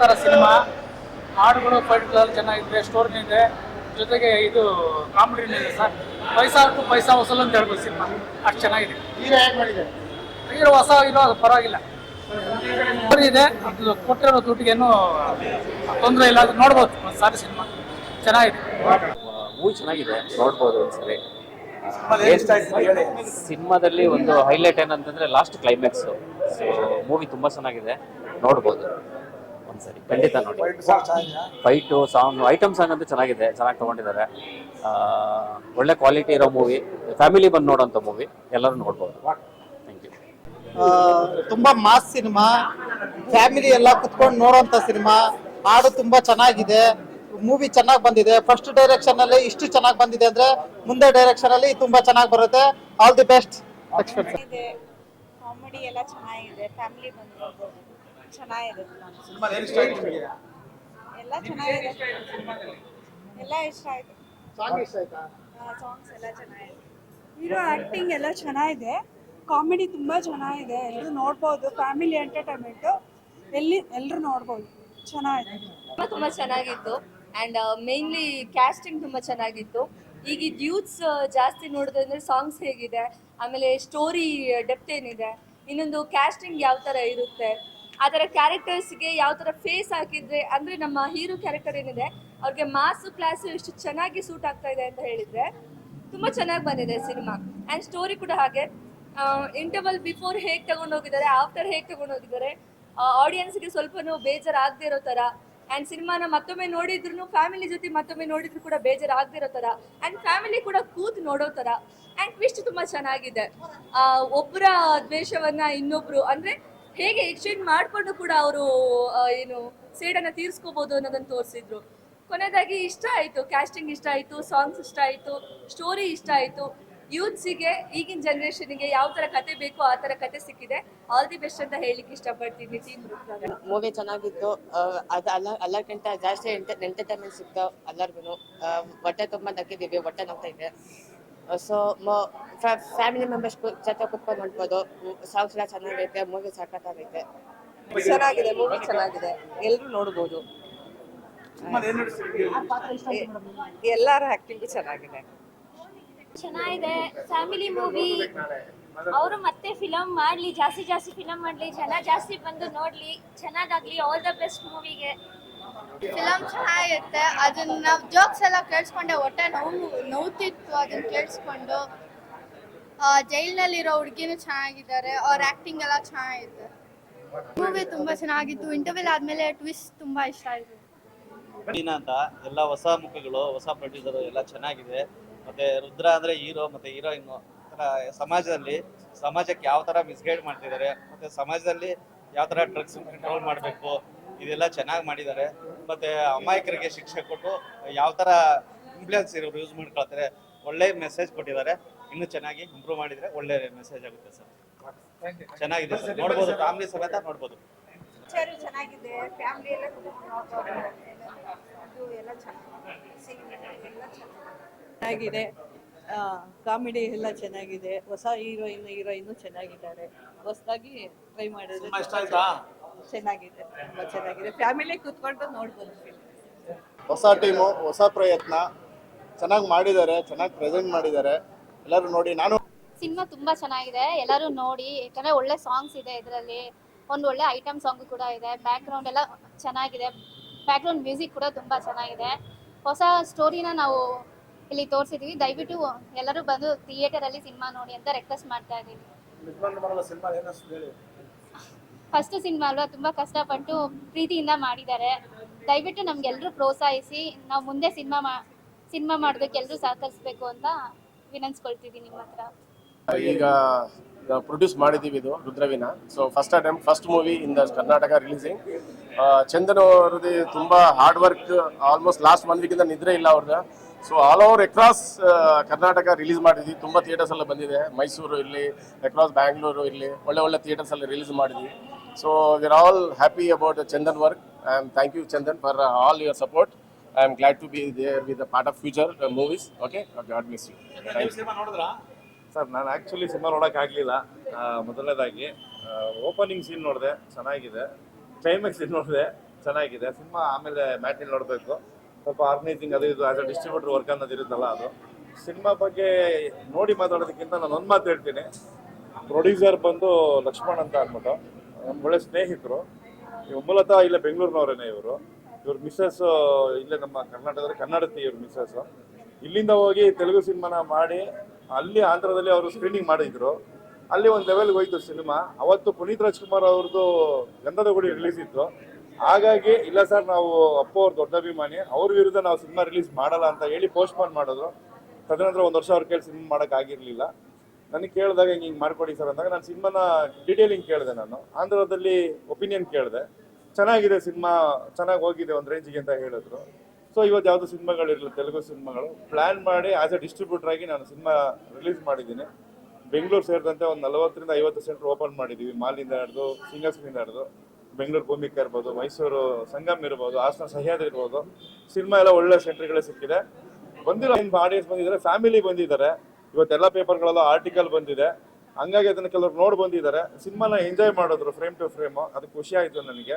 ಥರ ಸಿನಿಮಾ. ಹಾಡುಗಳು ಫೈಟ್ಗಳೆಲ್ಲ ಚೆನ್ನಾಗಿದೆ ಸ್ಟೋರಿ ಇದೆ. ಜೊತೆಗೆ ಇದು ಕಾಮಿಡಿನೂ ಇದೆ ಸರ್. ಪೈಸಾ ಟು ಪೈಸಾ ವಸೂಲ್ ಅಂತ ಹೇಳ್ಬೋದು ಸಿನಿಮಾ. ಅಷ್ಟು ಚೆನ್ನಾಗಿದೆ. ಹೀರೋ ಹೇಗೆ ಮಾಡಿದ್ದಾರೆ? ಹೀರೋ ಹೊಸ ಹೀರೋ ಅದು ಪರವಾಗಿಲ್ಲ. ಸ್ಟೋರಿ ಇದೆ. ಅದು ಕೊಟ್ಟಿರೋ ದುಡ್ಡಿಗೇನು ತೊಂದರೆ ಇಲ್ಲ. ಅದು ನೋಡ್ಬೋದು. ಒಂದು ಸಾರಿ ಸಿನಿಮಾ. ಚೆನ್ನಾಗಿದೆ. ಮೂವಿ ಚೆನ್ನಾಗಿದೆ. ನೋಡ್ಬೋದು ಒಂದ್ಸರಿ. ಸಿನಿಮಾದಲ್ಲಿ ಒಂದು ಹೈಲೈಟ್ ಏನಂತಂದ್ರೆ ಲಾಸ್ಟ್ ಕ್ಲೈಮ್ಯಾಕ್ಸ್. ಸೊ ಮೂವಿ ತುಂಬಾ ಚೆನ್ನಾಗಿದೆ. ನೋಡ್ಬೋದು. ಒಂದ್ಸರಿ ಖಂಡಿತ ನೋಡಿ. ಫೈಟು ಸಾಂಗ್ ಐಟಮ್ ಸಾಂಗ್ ಅಂತೂ ಚೆನ್ನಾಗಿದೆ ಚೆನ್ನಾಗಿ ತಗೊಂಡಿದ್ದಾರೆ. ಆ, ಒಳ್ಳೆ ಕ್ವಾಲಿಟಿ ಇರೋ ಮೂವಿ ಫ್ಯಾಮಿಲಿ ಬಂದು ನೋಡೋಂಥ ಮೂವಿ ಎಲ್ಲರೂ ನೋಡ್ಬೋದು. ಥ್ಯಾಂಕ್ ಯು ತುಂಬ ತುಂಬಾ ಮಾಸ್ ಸಿನಿಮಾ. ಫ್ಯಾಮಿಲಿ ಎಲ್ಲ ಕುತ್ಕೊಂಡು ನೋಡೋಂಥ ಸಿನಿಮಾ. ಹಾಡು ತುಂಬಾ ಚೆನ್ನಾಗಿದೆ. ಮೂವಿ ಚೆನ್ನಾಗಿ ಬಂದಿದೆ. ಫಸ್ಟ್ ಡೈರೆಕ್ಷನ್ ಅಲ್ಲಿ ಇಷ್ಟು ಚೆನ್ನಾಗಿ ಬಂದಿದೆ ಅಂದ್ರೆ ಮುಂದೆ ಡೈರೆಕ್ಷನ್ ಅಲ್ಲಿ ತುಂಬಾ ಚೆನ್ನಾಗಿ ಬರುತ್ತೆ. ಆಲ್ ದಿ ಬೆಸ್ಟ್ ಇದೆ. ಕಾಮಿಡಿ ಎಲ್ಲ ಚೆನ್ನಾಗಿದೆ. ಫ್ಯಾಮಿಲಿ ಬಂದು ಎಲ್ಲ ಚೆನ್ನಾಗಿದೆ ಎಲ್ಲ ಇಷ್ಟ ಆಯ್ತು. ಸಾಂಗ್ಸ್ ಎಲ್ಲ ಚೆನ್ನಾಗಿದೆ ಹೀರೋ ಆಕ್ಟಿಂಗ್ ಎಲ್ಲ ಚೆನ್ನಾಗಿದೆ. ಕಾಮಿಡಿ ತುಂಬಾ ಚೆನ್ನಾಗಿದೆ. ಎಲ್ಲರೂ ನೋಡ್ಬೋದು. ಫ್ಯಾಮಿಲಿ ಎಂಟರ್ಟೈನ್ಮೆಂಟು ಎಲ್ಲಿ ಎಲ್ಲರೂ ನೋಡ್ಬೋದು. ಚೆನ್ನಾಗಿದೆ. ತುಂಬಾ ತುಂಬಾ ಚೆನ್ನಾಗಿತ್ತು. ಅಂಡ್ ಮೇನ್ಲಿ ಕ್ಯಾಸ್ಟಿಂಗ್ ತುಂಬಾ ಚೆನ್ನಾಗಿತ್ತು. ಈಗ ಯೂತ್ಸ್ ಜಾಸ್ತಿ ನೋಡಿದ್ರೆ ಸಾಂಗ್ಸ್ ಹೇಗಿದೆ. ಆಮೇಲೆ ಸ್ಟೋರಿ ಡೆಪ್ತ್ ಏನಿದೆ. ಇನ್ನೊಂದು ಕ್ಯಾಸ್ಟಿಂಗ್ ಯಾವ ತರ ಇರುತ್ತೆ? ಆ ಥರ ಕ್ಯಾರೆಕ್ಟರ್ಸ್ಗೆ ಯಾವ ಥರ ಫೇಸ್ ಹಾಕಿದ್ರೆ, ಅಂದರೆ ನಮ್ಮ ಹೀರೋ ಕ್ಯಾರೆಕ್ಟರ್ ಏನಿದೆ, ಅವ್ರಿಗೆ ಮಾಸು ಕ್ಲಾಸು ಎಷ್ಟು ಚೆನ್ನಾಗಿ ಸೂಟ್ ಆಗ್ತಾ ಇದೆ ಅಂತ ಹೇಳಿದರೆ, ತುಂಬ ಚೆನ್ನಾಗಿ ಬಂದಿದೆ ಸಿನಿಮಾ ಆ್ಯಂಡ್ ಸ್ಟೋರಿ ಕೂಡ ಹಾಗೆ. ಇಂಟರ್ವಲ್ ಬಿಫೋರ್ ಹೇಗೆ ತಗೊಂಡೋಗಿದ್ದಾರೆ ಆಫ್ಟರ್ ಹೇಗೆ ತಗೊಂಡೋಗಿದ್ದಾರೆ ಆಡಿಯನ್ಸ್ಗೆ ಸ್ವಲ್ಪನೂ ಬೇಜಾರಾಗದೇ ಇರೋ ಥರ ಆ್ಯಂಡ್ ಸಿನಿಮಾನ ಮತ್ತೊಮ್ಮೆ ನೋಡಿದ್ರು ಫ್ಯಾಮಿಲಿ ಜೊತೆ ಮತ್ತೊಮ್ಮೆ ನೋಡಿದ್ರು ಕೂಡ ಬೇಜಾರಾಗದೇ ಇರೋ ಥರ ಆ್ಯಂಡ್ ಫ್ಯಾಮಿಲಿ ಕೂಡ ಕೂತು ನೋಡೋ ಥರ ಆ್ಯಂಡ್ ಟ್ವಿಸ್ಟ್ ತುಂಬ ಚೆನ್ನಾಗಿದೆ. ಒಬ್ಬರ ದ್ವೇಷವನ್ನ ಇನ್ನೊಬ್ಬರು ಅಂದರೆ ಹೇಗೆ ಎಕ್ಸ್ಚೇಂಜ್ ಮಾಡಿಕೊಂಡು ಕೂಡ ಅವರು ಏನು ಸೇಡನ್ನು ತೀರಿಸ್ಕೋಬಹುದು ಅನ್ನೋದನ್ನು ತೋರಿಸಿದ್ರು. ಕೊನೆಯದಾಗಿ ಇಷ್ಟ ಆಯಿತು ಕ್ಯಾಸ್ಟಿಂಗ್ ಇಷ್ಟ ಆಯಿತು ಸಾಂಗ್ಸ್ ಇಷ್ಟ ಆಯಿತು ಸ್ಟೋರಿ ಇಷ್ಟ ಆಯಿತು. ಯೂತ್ಸಿಗೆ ಈಗಿನ ಜನರೇಷನ್ಗೆ ಯಾವ ಥರ ಕತೆ ಬೇಕೋ ಆ ಥರ ಕತೆ ಸಿಕ್ಕಿದೆ. ಆಲ್ ದಿ ಬೆಸ್ಟ್ ಅಂತ ಹೇಳಿಕ್ಕೆ ಇಷ್ಟಪಡ್ತೀನಿ ಟೀಮ್ ಮೂವಿ ಚೆನ್ನಾಗಿತ್ತು. ಅದು ಅಲ್ಲ ಜಾಸ್ತಿ ಎಂಟರ್ಟೈನ್ಮೆಂಟ್ ಸಿಕ್ತು ಎಲ್ಲರಿಗೂ ಹೊಟ್ಟೆ ತುಂಬ ನಕ್ಕಿದ್ದೀವಿ ಹೊಟ್ಟೆ ನೋಡ್ತಾ ಇದೆ. ಸೊ ಫ್ಯಾಮಿಲಿ ಮೆಂಬರ್ಸ್ ಜೊತೆ ಕುತ್ಕೊಂಡು ನೋಡ್ಬೋದು. ಸಾಂಗ್ಸ್ ಎಲ್ಲ ಚೆನ್ನಾಗೈತೆ ಮೂವಿ ಸಖತ್ತಾಗೈತೆ. ಚೆನ್ನಾಗಿದೆ ಮೂವಿ ಚೆನ್ನಾಗಿದೆ. ಎಲ್ಲರೂ ನೋಡ್ಬೋದು. ಎಲ್ಲರ ಆಕ್ಟಿಂಗ್ ಚೆನ್ನಾಗಿದೆ. ಚೆನ್ನಾಗಿದೆ. ಫ್ಯಾಮಿಲಿ ಮೂವಿ ಅವರು ಮತ್ತೆ ಫಿಲಮ್ ಮಾಡ್ಲಿ ಜಾಸ್ತಿ ಜಾಸ್ತಿ ಫಿಲಮ್ ಮಾಡ್ಲಿ ಜನ ಜಾಸ್ತಿ ಬಂದು ನೋಡಲಿ ಚೆನ್ನಾಗಾಗ್ಲಿ ಆಲ್ ದ ಬೆಸ್ಟ್ ಮೂವಿಗೆ ಫಿಲಮ್ ಚೆನ್ನಾಗಿರುತ್ತೆ. ಅದನ್ನ ನಾವು ಜೋಕ್ಸ್ ಎಲ್ಲ ಕೇಳಿಸ್ಕೊಂಡೆ, ಹೊಟ್ಟೆ ನೋವು ನೋವುತ್ತಿತ್ತು ಅದನ್ನ ಕೇಳಿಸ್ಕೊಂಡು ಜೈಲ್ನಲ್ಲಿರೋ ಹುಡುಗಿನೂ ಚೆನ್ನಾಗಿದ್ದಾರೆ, ಅವ್ರ ಆಕ್ಟಿಂಗ್ ಎಲ್ಲ ಚೆನ್ನಾಗಿದೆ ಮೂವಿ ತುಂಬಾ ಚೆನ್ನಾಗಿತ್ತು. ಇಂಟರ್ವ್ಯೂಲ್ ಆದಮೇಲೆ ಟ್ವಿಸ್ಟ್ ತುಂಬಾ ಇಷ್ಟ ಆಯ್ತು. ಅಂತ ಎಲ್ಲ ಹೊಸ ಮುಖಗಳು, ಹೊಸ ಪ್ರೊಡ್ಯೂಸರ್ ಎಲ್ಲ ಚೆನ್ನಾಗಿದೆ. ಮತ್ತೆ ರುದ್ರ ಅಂದ್ರೆ ಹೀರೋ ಮತ್ತೆ ಹೀರೋಯಿನ್ ಸಮಾಜದಲ್ಲಿ, ಸಮಾಜಕ್ಕೆ ಯಾವ ತರ ಮಿಸ್ಗೈಡ್ ಮಾಡ್ತಿದ್ದಾರೆ, ಮತ್ತೆ ಸಮಾಜದಲ್ಲಿ ಯಾವ ತರ ಡ್ರಗ್ಸ್ ಕಂಟ್ರೋಲ್ ಮಾಡಬೇಕು ಇದೆಲ್ಲ ಚೆನ್ನಾಗಿ ಮಾಡಿದ್ದಾರೆ. ಮತ್ತೆ ಅಮಾಯಕರಿಗೆ ಶಿಕ್ಷೆ ಕೊಟ್ಟು ಯಾವ ತರ ಇನ್ಫ್ಲೂಯೆನ್ಸ್ ಇರೋರು ಯೂಸ್ ಮಾಡ್ಕೊಳ್ತಾರೆ ಒಳ್ಳೆ ಮೆಸೇಜ್ ಕೊಟ್ಟಿದ್ದಾರೆ. ಇನ್ನೂ ಚೆನ್ನಾಗಿ ಇಂಪ್ರೂವ್ ಮಾಡಿದ್ರೆ ಒಳ್ಳೆ ಮೆಸೇಜ್ ಆಗುತ್ತೆ ಸರ್. ಚೆನ್ನಾಗಿದೆ ಸರ್. ನೋಡ್ಬೋದು ಫ್ಯಾಮಿಲಿ ಸಮೇತ ನೋಡ್ಬೋದು. ಪಿಕ್ಚರು ಫ್ಯಾಮಿಲಿ ಎಲ್ಲ ಚೆನ್ನಾಗಿದೆ. ಕಾಮಿಡಿ ಎಲ್ಲ ಚೆನ್ನಾಗಿದೆ. ಹೊಸ ಹೀರೋಯಿನ್ ಹೀರೋಯಿನ್ ಚೆನ್ನಾಗಿದ್ದಾರೆ. ಹೊಸದಾಗಿ ಟ್ರೈ ಮಾಡಿದ್ರೆ ಚೆನ್ನಾಗಿದೆ ತುಂಬಾ ಚೆನ್ನಾಗಿದೆ. ಫ್ಯಾಮಿಲಿ ಕೂತ್ಕೊಂಡು ನೋಡ್ಬೋದು film. ಹೊಸ ಟೀಮು ಹೊಸ ಪ್ರಯತ್ನ. ಚೆನ್ನಾಗಿ ಮಾಡಿದ್ದಾರೆ ಚೆನ್ನಾಗಿ ಪ್ರೆಸೆಂಟ್ ಮಾಡಿದ್ದಾರೆ. ಎಲ್ಲರೂ ನೋಡಿ ನಾನು ಸಿನಿಮಾ ತುಂಬಾ ಚೆನ್ನಾಗಿದೆ. ಎಲ್ಲರೂ ನೋಡಿ ಯಾಕಂದ್ರೆ ಒಳ್ಳೆ ಸಾಂಗ್ಸ್ ಇದೆ ಇದರಲ್ಲಿ. ಒಂದು ಒಳ್ಳೆ ಐಟಮ್ ಸಾಂಗ್ ಕೂಡ ಇದೆ. ಬ್ಯಾಕ್ ಗ್ರೌಂಡ್ ಎಲ್ಲ ಚೆನ್ನಾಗಿದೆ. ಬ್ಯಾಕ್ ಗ್ರೌಂಡ್ ಮ್ಯೂಸಿಕ್ ಕೂಡ ತುಂಬಾ ಚೆನ್ನಾಗಿದೆ. ಹೊಸ ಸ್ಟೋರಿನ ನಾವು ಇಲ್ಲಿ ತೋರಿಸಿದೀವಿ. ದಯವಿಟ್ಟು ಎಲ್ಲರೂ ಬಂದು ಥಿಯೇಟರ್ ಅಲ್ಲಿ ಸಿನಿಮಾ ನೋಡಿ ಅಂತ ರಿಕ್ವೆಸ್ಟ್ ಮಾಡ್ತಾ ಇದ್ದೀನಿ. ಫಸ್ಟ್ ಸಿನಿಮಾ ಅಲ್ವಾ? ತುಂಬಾ ಕಷ್ಟಪಟ್ಟು ಪ್ರೀತಿಯಿಂದ ಮಾಡಿದ್ದಾರೆ. ದಯವಿಟ್ಟು ನಮ್ಗೆಲ್ಲರೂ ಪ್ರೋತ್ಸಾಹಿಸಿ ನಾವು ಮುಂದೆ ಸಿನಿಮಾ ಮಾ ಸಿನಿಮಾ ಮಾಡೋದಕ್ಕೆ ಎಲ್ಲರೂ ಸಹಕರಿಸಬೇಕು ಅಂತ ವಿನಂತಿಸ್ಕೊಳ್ತಿದ್ದೀನಿ ನಿಮ್ಮ ಹತ್ರ. ಈಗ ಪ್ರೊಡ್ಯೂಸ್ ಮಾಡಿದ್ದೀವಿ ಇದು Rudravina so first attempt first movie in the Karnataka releasing Chandan ಅವ್ರದ್ದು ತುಂಬ hard work almost last one ವೀಕಿಂದ ನಿದ್ರೆ ಇಲ್ಲ ಅವ್ರದ್ದು so all over across Karnataka release ಮಾಡಿದ್ವಿ. ತುಂಬ ಥಿಯೇಟರ್ಸ್ ಎಲ್ಲ ಬಂದಿದೆ. ಮೈಸೂರು ಇಲ್ಲಿ ಎಕ್ರಾಸ್ ಬ್ಯಾಂಗ್ಳೂರು ಇಲ್ಲಿ ಒಳ್ಳೆ ಒಳ್ಳೆ ಥಿಯೇಟರ್ಸ್ ಅಲ್ಲಿ ರಿಲೀಸ್ ಮಾಡಿದ್ವಿ. So we're all happy about Chandan work I am thank you Chandan for all your support I am glad to be there with part of future movies okay god miss you sir ನಾನು actually cinema ನೋಡೋಕ್ಕಾಗಲಿಲ್ಲ ಮೊದಲನೇದಾಗಿ opening scene ನೋಡಿದೆ ಚೆನ್ನಾಗಿದೆ. Climax scene ನೋಡಿದೆ ಚೆನ್ನಾಗಿದೆ. Cinema ಆಮೇಲೆ ಮ್ಯಾಟಿನ್ ನೋಡಬೇಕು. ಸ್ವಲ್ಪ ಆರ್ಗನೈಸಿಂಗ್ ಅದು ಇದು ಆಸ್ ಅ ಡಿಸ್ಟ್ರಿಬ್ಯೂಟರ್ ವರ್ಕ್ ಅನ್ನೋದು ಇರುತ್ತಲ್ಲ ಅದು. ಸಿನಿಮಾ ಬಗ್ಗೆ ನೋಡಿ ಮಾತಾಡೋದಕ್ಕಿಂತ ನಾನು ಒಂದು ಮಾತು ಹೇಳ್ತೀನಿ. ಪ್ರೊಡ್ಯೂಸರ್ ಬಂದು ಲಕ್ಷ್ಮಣ್ ಅಂತ ಅಂದ್ಬಿಟ್ಟು ನಮ್ಮ ಒಳ್ಳೆ ಸ್ನೇಹಿತರು. ಇವ್ರು ಮೂಲತಃ ಇಲ್ಲೇ ಬೆಂಗಳೂರಿನವರೇನೆ ಇವರು. ಇವ್ರ ಮಿಸ್ಸಸ್ ಇಲ್ಲೇ ನಮ್ಮ ಕರ್ನಾಟಕದಲ್ಲಿ ಕನ್ನಡತಿ ಇವ್ರ ಮಿಸ್ಸಸ್ ಇಲ್ಲಿಂದ ಹೋಗಿ ತೆಲುಗು ಸಿನಿಮಾನ ಮಾಡಿ, ಅಲ್ಲಿ ಆಂಧ್ರದಲ್ಲಿ ಅವರು ಸ್ಕ್ರೀನಿಂಗ್ ಮಾಡಿದ್ರು. ಅಲ್ಲಿ ಒಂದು ಲೆವೆಲ್ಗೆ ಹೋಯ್ತು ಸಿನಿಮಾ. ಅವತ್ತು ಪುನೀತ್ ರಾಜ್ಕುಮಾರ್ ಅವ್ರದ್ದು ಗಂಧದ ಗುಡಿ ರಿಲೀಸ್ ಇತ್ತು. ಹಾಗಾಗಿ ಇಲ್ಲ ಸರ್, ನಾವು ಅಪ್ಪ ಅವ್ರ ದೊಡ್ಡ ಅಭಿಮಾನಿ. ಅವ್ರ ವಿರುದ್ಧ ನಾವು ಸಿನಿಮಾ ರಿಲೀಸ್ ಮಾಡಲ್ಲ ಅಂತ ಹೇಳಿ ಪೋಸ್ಟ್ ಪೋನ್ ಮಾಡಿದ್ರು. ತದನಂತರ ಒಂದು ವರ್ಷ ಅವ್ರ ಕೇಳಿ ಸಿನಿಮಾ ಮಾಡಕ್ ಆಗಿರ್ಲಿಲ್ಲ. ನನಗೆ ಕೇಳಿದಾಗ ಹಿಂಗೆ ಹಿಂಗೆ ಮಾಡ್ಕೊಡಿ ಸರ್ ಅಂದಾಗ ನಾನು ಸಿನಿಮಾನ ಡೀಟೇಲಿಂಗ್ ಕೇಳಿದೆ ನಾನು. ಆಂಧ್ರದಲ್ಲಿ ಒಪಿನಿಯನ್ ಕೇಳಿದೆ. ಚೆನ್ನಾಗಿದೆ ಸಿನಿಮಾ, ಚೆನ್ನಾಗಿ ಹೋಗಿದೆ ಒಂದು ರೇಂಜಿಗೆ ಅಂತ ಹೇಳಿದ್ರು. ಸೊ ಇವತ್ತು ಯಾವುದು ಸಿನಿಮಾಗಳಿರಲಿಲ್ಲ ತೆಲುಗು ಸಿನಿಮಾಗಳು. ಪ್ಲ್ಯಾನ್ ಮಾಡಿ ಆಸ್ ಎ ಡಿಸ್ಟ್ರಿಬ್ಯೂಟರ್ ಆಗಿ ನಾನು ಸಿನಿಮಾ ರಿಲೀಸ್ ಮಾಡಿದ್ದೀನಿ. ಬೆಂಗಳೂರು ಸೇರಿದಂತೆ ಒಂದು ನಲವತ್ತರಿಂದ ಐವತ್ತು ಸೆಂಟರ್ ಓಪನ್ ಮಾಡಿದ್ದೀವಿ ಮಾಲಿಂದ ಹಿಡಿದು ಸಿಂಗಲ್ಸ್ನಿಂದ ಹಿಡಿದು. ಬೆಂಗಳೂರು ಭೂಮಿಕ ಇರ್ಬೋದು, ಮೈಸೂರು ಸಂಗಮ್ ಇರ್ಬೋದು, ಹಾಸನ ಸಹ್ಯಾದ್ರಿ ಇರ್ಬೋದು, ಸಿನಿಮಾ ಎಲ್ಲ ಒಳ್ಳೆ ಸೆಂಟ್ರಿಗಳೇ ಸಿಕ್ಕಿದೆ. ಬಂದಿರೋ ಆಡಿಯನ್ಸ್ ಬಂದಿದ್ದಾರೆ ಫ್ಯಾಮಿಲಿ ಬಂದಿದ್ದಾರೆ. ಇವತ್ತೆಲ್ಲ ಪೇಪರ್ಗಳಲ್ಲೂ ಆರ್ಟಿಕಲ್ ಬಂದಿದೆ. ಹಂಗಾಗಿ ಅದನ್ನ ಕೆಲವರು ನೋಡಿ ಬಂದಿದ್ದಾರೆ. ಸಿನಿಮಾನ ಎಂಜಾಯ್ ಮಾಡಿದ್ರು ಫ್ರೇಮ್ ಟು ಫ್ರೇಮ್ ಅದು ಖುಷಿ ಆಯಿತು ನನಗೆ.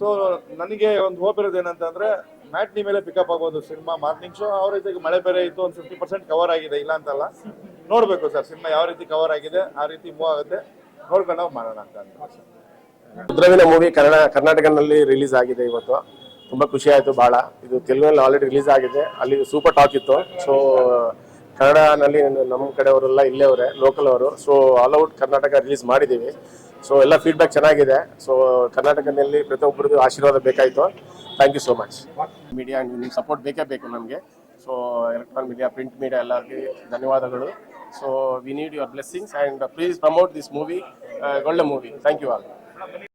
ಸೊ ನನಗೆ ಒಂದು ಹೋಪ್ ಇರೋದು ಏನಂತಂದ್ರೆ, ಮ್ಯಾಟ್ನಿ ಮೇಲೆ ಪಿಕಪ್ ಆಗ್ಬೋದು ಸಿನಿಮಾ ಮಾರ್ನಿಂಗ್ ಶೋ ಅವ್ರ ಜೊತೆಗೆ ಮಳೆ ಬೇರೆ ಇತ್ತು, ಒಂದು ಫಿಫ್ಟಿ ಪರ್ಸೆಂಟ್ ಕವರ್ ಆಗಿದೆ, ಇಲ್ಲ ಅಂತಲ್ಲ. ನೋಡಬೇಕು ಸರ್, ಸಿನಿಮಾ ಯಾವ ರೀತಿ ಕವರ್ ಆಗಿದೆ, ಆ ರೀತಿ ಮೂವ್ ಆಗುತ್ತೆ. ನೋಡ್ಕೊಂಡು ನಾವು ಮಾಡೋಣ ಅಂತ. ರುದ್ರವಿನ ಮೂವಿ ಕನ್ನಡ, ಕರ್ನಾಟಕನಲ್ಲಿ ರಿಲೀಸ್ ಆಗಿದೆ ಇವತ್ತು. ತುಂಬಾ ಖುಷಿ ಆಯಿತು ಬಹಳ ಇದು ತೆಲುಗಿನಲ್ಲಿ ಆಲ್ರೆಡಿ ರಿಲೀಸ್ ಆಗಿದೆ. ಅಲ್ಲಿ ಸೂಪರ್ ಟಾಕ್ ಇತ್ತು. ಸೊ ಕನ್ನಡನಲ್ಲಿ ನಮ್ಮ ಕಡೆಯವರೆಲ್ಲ ಇಲ್ಲೇ ಅವರೇ ಲೋಕಲ್ ಅವರು. So all out Karnataka release ಮಾಡಿದ್ದೀವಿ. ಸೊ ಎಲ್ಲ ಫೀಡ್ಬ್ಯಾಕ್ ಚೆನ್ನಾಗಿದೆ. ಸೊ ಕರ್ನಾಟಕದಲ್ಲಿ ಪ್ರತಿಯೊಬ್ಬರದ್ದು ಆಶೀರ್ವಾದ ಬೇಕಾಯಿತು. Thank you so much media ನಿಮ್ಗೆ ಸಪೋರ್ಟ್ ಬೇಕೇ ಬೇಕು ನಮಗೆ. So electronic media print media ಎಲ್ಲರಿಗೆ ಧನ್ಯವಾದಗಳು. So we need your blessings and please promote this movie ಒಳ್ಳೆ movie thank you all película.